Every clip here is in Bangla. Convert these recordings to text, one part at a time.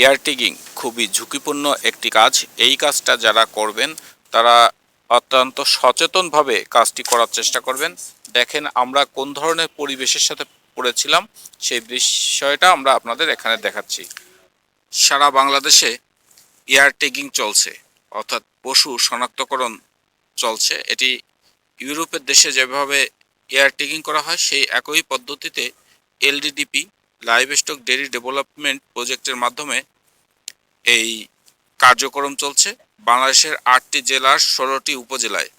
এয়ার টিগিং খুবই ঝুঁকিপূর্ণ একটি কাজ। এই কাজটা যারা করবেন, তারা অত্যন্ত সচেতনভাবে কাজটি করার চেষ্টা করবেন। দেখেন আমরা কোন ধরনের পরিবেশের সাথে পড়েছিলাম, সেই বিষয়টা আমরা আপনাদের এখানে দেখাচ্ছি। সারা বাংলাদেশে এয়ার টেগিং চলছে, অর্থাৎ পশু শনাক্তকরণ চলছে। এটি ইউরোপের দেশে যেভাবে এয়ার টেগিং করা হয়, সেই একই পদ্ধতিতে LDDP live stock dairy development প্রজেক্টের মাধ্যমে এই কার্যক্রম চলছে বাংলাদেশের আটটি জেলার ষোলোটি উপজেলায়।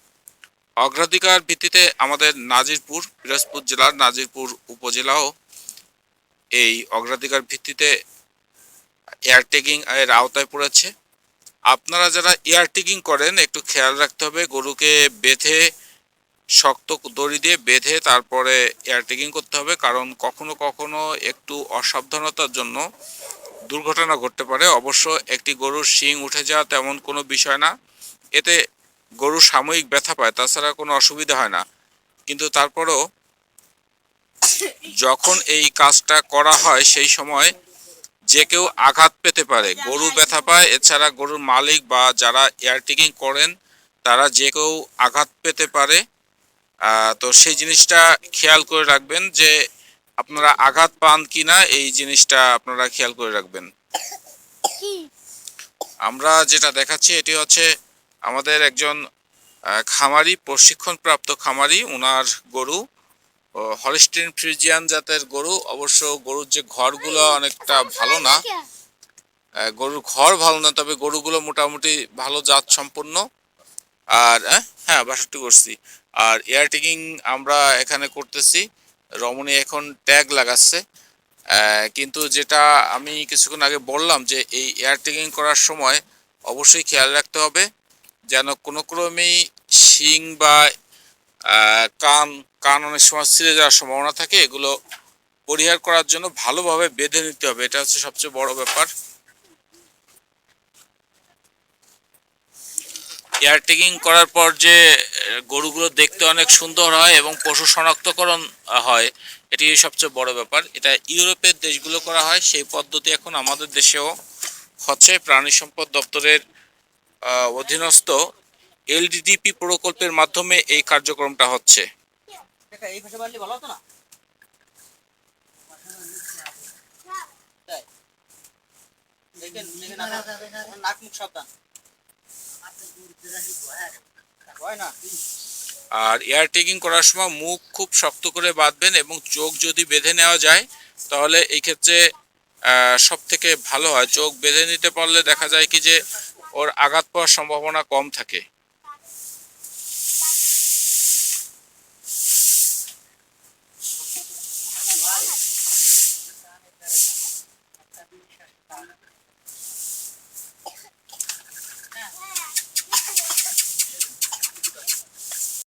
অগ্রাধিকার ভিত্তিতে আমাদের নাজিরপুর, পিরোজপুর জেলার নাজিরপুর উপজেলাও এই অগ্রাধিকার ভিত্তিতে এয়ার টেগিং এর আওতায় পড়েছে। আপনারা যারা এয়ার টেগিং করেন, একটু খেয়াল রাখতে হবে, গরুকে বেঁধে শক্ত দড়ি দিয়ে বেঁধে তারপরে এয়ার টেগিং করতে হবে, কারণ কখনো কখনো একটু অসাবধানতার জন্য দুর্ঘটনা ঘটতে পারে। অবশ্য একটি গরুর শিং উঠে যাওয়া তেমন কোনো বিষয় না। এতে গরু সাময়িক ব্যথা পায়, তাছাড়া কোনো অসুবিধা হয় না। কিন্তু তারপরেও যখন এই কাজটা করা হয়, সেই সময় যে কেউ আঘাত পেতে পারে। গরু ব্যথা পায়, এছাড়া গরুর মালিক বা যারা এয়ার টিকিং করেন, তারা যে কেউ আঘাত পেতে পারে। তো সেই জিনিসটা খেয়াল করে রাখবেন যে আপনারা আঘাত পান কিনা, এই জিনিসটা আপনারা খেয়াল করে রাখবেন। আমরা যেটা দেখাচ্ছি, এটি হচ্ছে আমাদের একজন খামারি, প্রশিক্ষণপ্রাপ্ত খামারি ওনার গরু হলিস্টিন ফ্রিজিয়ান জাতের গরু। অবশ্য গরুর যে ঘরগুলো অনেকটা ভালো না গরুর ঘর ভালো না, তবে গরুগুলো মোটামুটি ভালো জাত সম্পন্ন আর হ্যাঁ বাষট্টি করছি আর এয়ার টেকিং আমরা এখানে করতেছি। রমণী এখন ট্যাগ লাগাচ্ছে। কিন্তু যেটা আমি কিছুক্ষণ আগে বললাম যে এই এয়ার টেকিং করার সময় অবশ্যই খেয়াল রাখতে হবে যেন কোনো ক্রমেই শিং বা কান কান অনেক সময় ছিঁড়ে যাওয়ার সম্ভাবনা থাকে। এগুলো পরিহার করার জন্য ভালোভাবে বেঁধে নিতে হবে। এটা হচ্ছে সবচেয়ে বড় ব্যাপার। এয়ার টেকিং করার পর যে গরুগুলো দেখতে অনেক সুন্দর হয় এবং পশু শনাক্তকরণ হয়, এটি সবচেয়ে বড় ব্যাপার। এটা ইউরোপের দেশগুলো করা হয়, সেই পদ্ধতি এখন আমাদের দেশেও হচ্ছে। প্রাণী সম্পদ দপ্তরের অধীনস্থ এলডিডিপি প্রকল্পের মাধ্যমে এই কার্যক্রমটা হচ্ছে। নাক মুখ সাবধান। আর এয়ার টেকিং করার সময় মুখ খুব শক্ত করে বাঁধবেন এবং চোখ যদি বেঁধে নেওয়া যায়, তাহলে এই ক্ষেত্রে সব থেকে ভালো হয়। চোখ বেঁধে নিতে পারলে দেখা যায় কি যে ওর আঘাত পাওয়ার সম্ভাবনা কম থাকে।